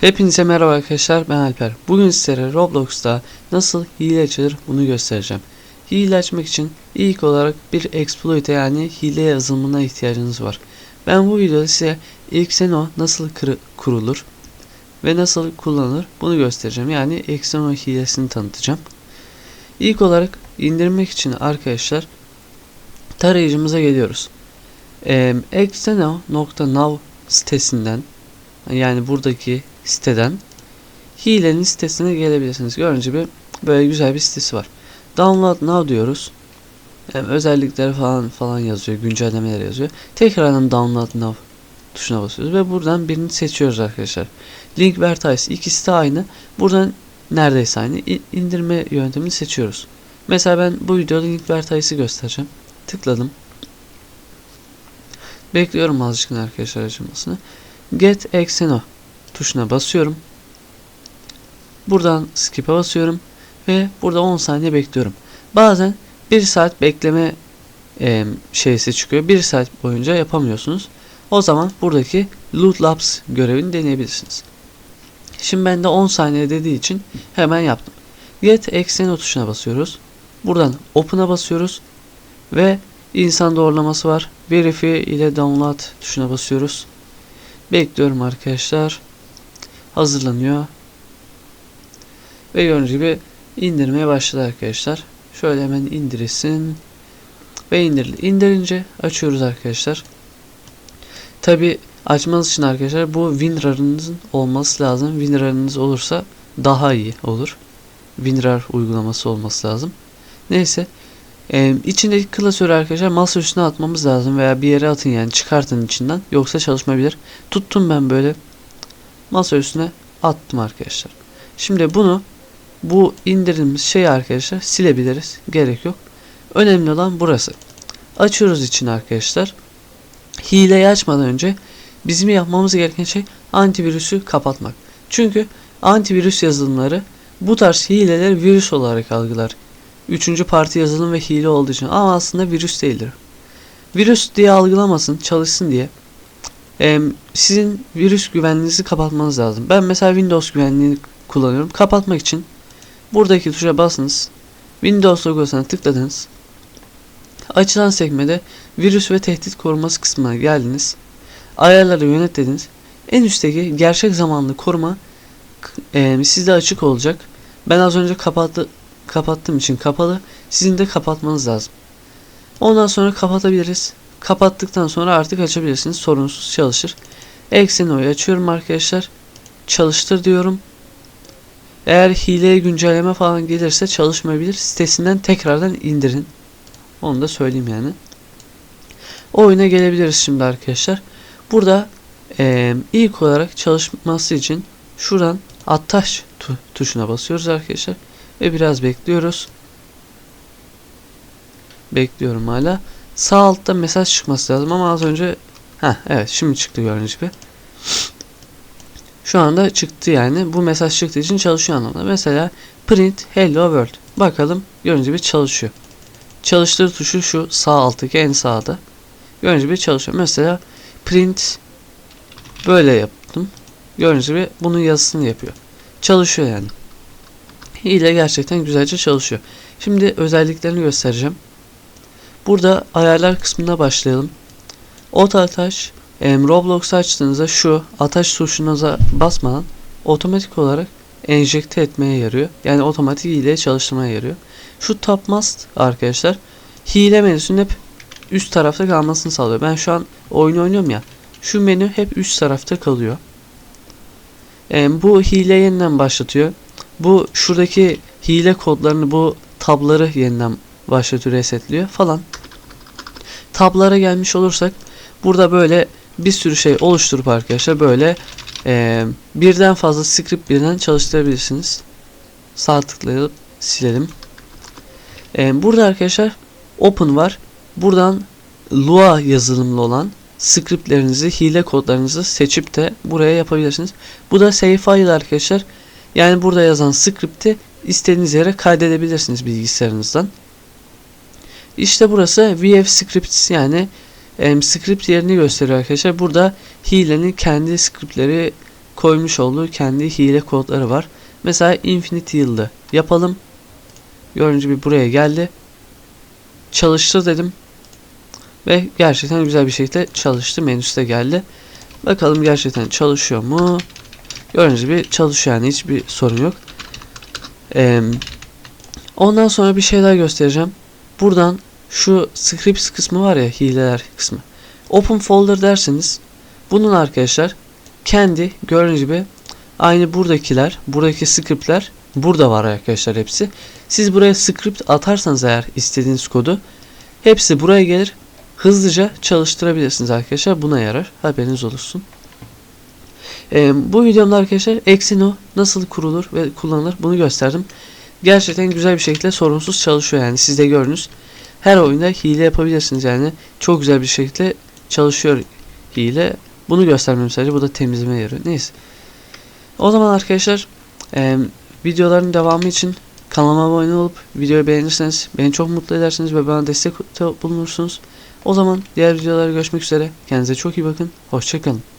Hepinize merhaba arkadaşlar ben Alper. Bugün sizlere Roblox'ta nasıl hile açılır bunu göstereceğim. Hile açmak için ilk olarak bir exploit'e yani hile yazılımına ihtiyacınız var. Ben bu videoda size Xeno nasıl kurulur ve nasıl kullanılır bunu göstereceğim. Yani Xeno hilesini tanıtacağım. İlk olarak indirmek için arkadaşlar tarayıcımıza geliyoruz. Ee, Xeno.now sitesinden yani buradaki siteden hilenin sitesine gelebilirsiniz. Gördüğünüz gibi böyle güzel bir sitesi var. Download now diyoruz. Yani özellikleri falan falan yazıyor, güncellemeler yazıyor. Tekrardan download now tuşuna basıyoruz ve buradan birini seçiyoruz arkadaşlar. Link Vertice ikisi de aynı. Buradan neredeyse aynı indirme yöntemini seçiyoruz. Mesela ben bu videoda Link Vertice'ı göstereceğim. Tıkladım. Bekliyorum azıcık arkadaşlar açılmasını. Get Exeno tuşuna basıyorum. Buradan skip'e basıyorum ve burada 10 saniye bekliyorum. Bazen 1 saat bekleme e, şeysi çıkıyor. 1 saat boyunca yapamıyorsunuz. O zaman buradaki Loot Labs görevini deneyebilirsiniz. Şimdi ben de 10 saniye dediği için hemen yaptım. Get Exeno tuşuna basıyoruz. Buradan Open'a basıyoruz ve insan doğrulaması var. Verify ile Download tuşuna basıyoruz. Bekliyorum arkadaşlar. Hazırlanıyor. Ve gördüğünüz gibi indirmeye başladı arkadaşlar. Şöyle hemen indirilsin. Ve indirildi. İndirince açıyoruz arkadaşlar. Tabi açmanız için arkadaşlar bu WinRAR'ınızın olması lazım. WinRAR'ınız olursa daha iyi olur. WinRAR uygulaması olması lazım. Neyse. Ee, içindeki klasörü arkadaşlar masa üstüne atmamız lazım veya bir yere atın yani çıkartın içinden yoksa çalışmayabilir. Tuttum ben böyle masa üstüne attım arkadaşlar. Şimdi bunu bu indirdiğimiz şeyi arkadaşlar silebiliriz. Gerek yok. Önemli olan burası. Açıyoruz için arkadaşlar. Hileyi açmadan önce bizim yapmamız gereken şey antivirüsü kapatmak. Çünkü antivirüs yazılımları bu tarz hileleri virüs olarak algılar. Üçüncü parti yazılım ve hile olduğu için ama aslında virüs değildir. Virüs diye algılamasın, çalışsın diye e, sizin virüs güvenliğinizi kapatmanız lazım. Ben mesela Windows güvenliğini kullanıyorum. Kapatmak için buradaki tuşa basınız. Windows logosuna tıkladınız. Açılan sekmede virüs ve tehdit koruması kısmına geldiniz. Ayarları yönet dediniz. En üstteki gerçek zamanlı koruma e, sizde açık olacak. Ben az önce kapattı, kapattığım için kapalı. Sizin de kapatmanız lazım. Ondan sonra kapatabiliriz. Kapattıktan sonra artık açabilirsiniz. Sorunsuz çalışır. Exynos'u açıyorum arkadaşlar. Çalıştır diyorum. Eğer hileye güncelleme falan gelirse çalışmayabilir. Sitesinden tekrardan indirin. Onu da söyleyeyim yani. Oyuna gelebiliriz şimdi arkadaşlar. Burada eee, ilk olarak çalışması için şuradan attaş tu- tuşuna basıyoruz arkadaşlar. Ve biraz bekliyoruz. Bekliyorum hala. Sağ altta mesaj çıkması lazım ama az önce ha evet şimdi çıktı gördüğünüz gibi. Şu anda çıktı yani. Bu mesaj çıktığı için çalışıyor anlamında. Mesela print hello world. Bakalım gördüğünüz gibi çalışıyor. Çalıştır tuşu şu sağ alttaki en sağda. Gördüğünüz gibi çalışıyor. Mesela print böyle yaptım. Gördüğünüz gibi bunun yazısını yapıyor. Çalışıyor yani. Hile gerçekten güzelce çalışıyor. Şimdi özelliklerini göstereceğim. Burada ayarlar kısmına başlayalım. Auto em, Roblox açtığınızda şu Attach tuşunuza basmadan otomatik olarak enjekte etmeye yarıyor. Yani otomatik hile çalıştırmaya yarıyor. Şu Top Must arkadaşlar hile menüsünün hep üst tarafta kalmasını sağlıyor. Ben şu an oyun oynuyorum ya. Şu menü hep üst tarafta kalıyor. Em, bu hile yeniden başlatıyor. Bu şuradaki hile kodlarını bu tabları yeniden başlatıyor, resetliyor falan. Tablara gelmiş olursak burada böyle bir sürü şey oluşturup arkadaşlar böyle e, birden fazla script birden çalıştırabilirsiniz. Sağ tıklayıp silelim. E, burada arkadaşlar open var. Buradan Lua yazılımlı olan scriptlerinizi, hile kodlarınızı seçip de buraya yapabilirsiniz. Bu da save file arkadaşlar. Yani burada yazan script'i istediğiniz yere kaydedebilirsiniz bilgisayarınızdan. İşte burası VF scripts yani em, script yerini gösteriyor arkadaşlar. Burada hilenin kendi scriptleri koymuş olduğu kendi hile kodları var. Mesela Infinite Yıldı yapalım. Gördüğünüz gibi buraya geldi. Çalıştır dedim. Ve gerçekten güzel bir şekilde çalıştı. Menüsü de geldi. Bakalım gerçekten çalışıyor mu? Gördüğünüz gibi çalışıyor yani hiçbir sorun yok. Ee, ondan sonra bir şey daha göstereceğim. Buradan şu scripts kısmı var ya hileler kısmı. Open folder derseniz bunun arkadaşlar kendi gördüğünüz gibi aynı buradakiler buradaki scriptler burada var arkadaşlar hepsi. Siz buraya script atarsanız eğer istediğiniz kodu hepsi buraya gelir. Hızlıca çalıştırabilirsiniz arkadaşlar. Buna yarar. Haberiniz olsun. Ee, bu videomda arkadaşlar Exino nasıl kurulur ve kullanılır bunu gösterdim. Gerçekten güzel bir şekilde sorunsuz çalışıyor yani siz de gördünüz. Her oyunda hile yapabilirsiniz yani. Çok güzel bir şekilde çalışıyor hile. Bunu göstermem sadece. Bu da temizleme yeri. Neyse. O zaman arkadaşlar e, videoların devamı için kanalıma abone olup videoyu beğenirseniz beni çok mutlu edersiniz ve bana destek bulunursunuz. O zaman diğer videolarda görüşmek üzere. Kendinize çok iyi bakın. Hoşçakalın.